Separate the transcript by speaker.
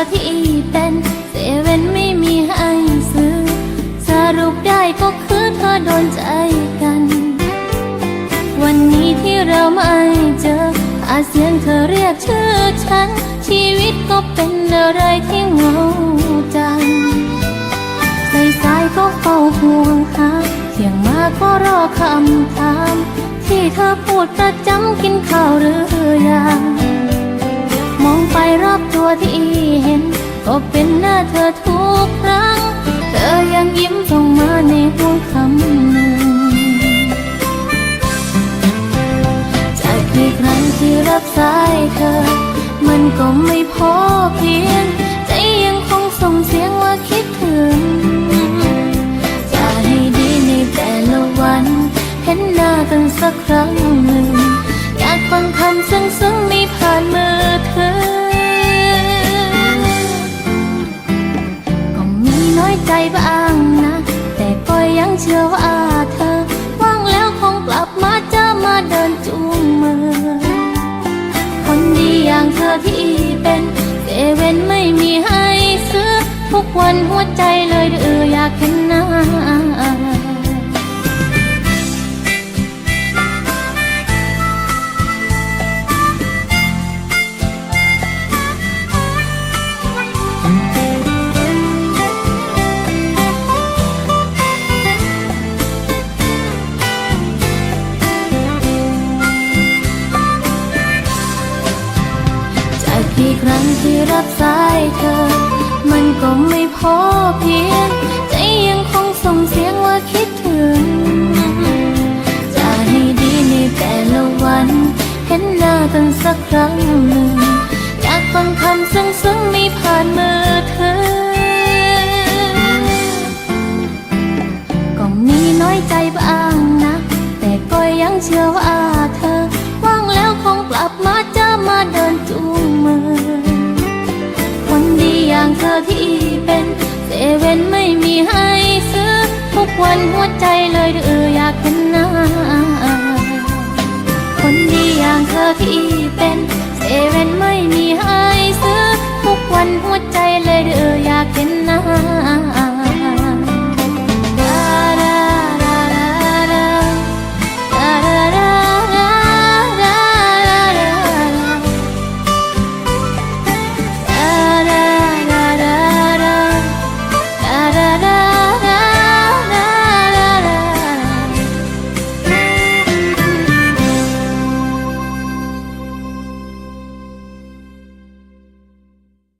Speaker 1: อที่เป็นเซเว่นไม่มีให้ซื้อ สรุปได้ก็คือเธอโดนใจกัน วันนี้ที่เราไม่เจออาเสียงเธอเรียกชื่อฉัน ชีวิตก็เป็นอะไรที่เหงาจังสายสายก็เฝ้าห่วงหาเที่ยงมาก็รอคำถาม ที่เธอพูดประจำกินข้าวหรือยัง เธอทุกครั้ง เธอยังยิ้มส่งมาในห่วงคำหนึ่ง จากกี่ครั้งที่รับสายเธอ มันก็ไม่พอเพียง ใจยังคงส่งเสียงว่าคิดถึง จะให้ดีในแต่ละวัน เห็นหน้ากันสักครั้ง ใจบ้างนะ แต่ก็ยังเชื่อว่าเธอว่างแล้วคงกลับมาจะมาเดินจูงมือ คนดีอย่างเธอที่เป็นเซเว่นไม่มีให้ซื้อ ทุกวันหัวใจ ครั้งที่รับสายเธอ มันก็ไม่พอเพียงใจยังคงส่งเสียงว่าคิดถึง จะให้ดีในแต่ละวัน เห็นหน้ากันสักครั้งหนึ่งอยากฟังคำซึ้งๆไม่ผ่านมือเธอ ก็มีน้อยใจบ้างนะ แต่ก็ยังเชื่อว่า วันหัวใจเลยเอออยากเป็นนางคนดีอย่างเธอที่เป็น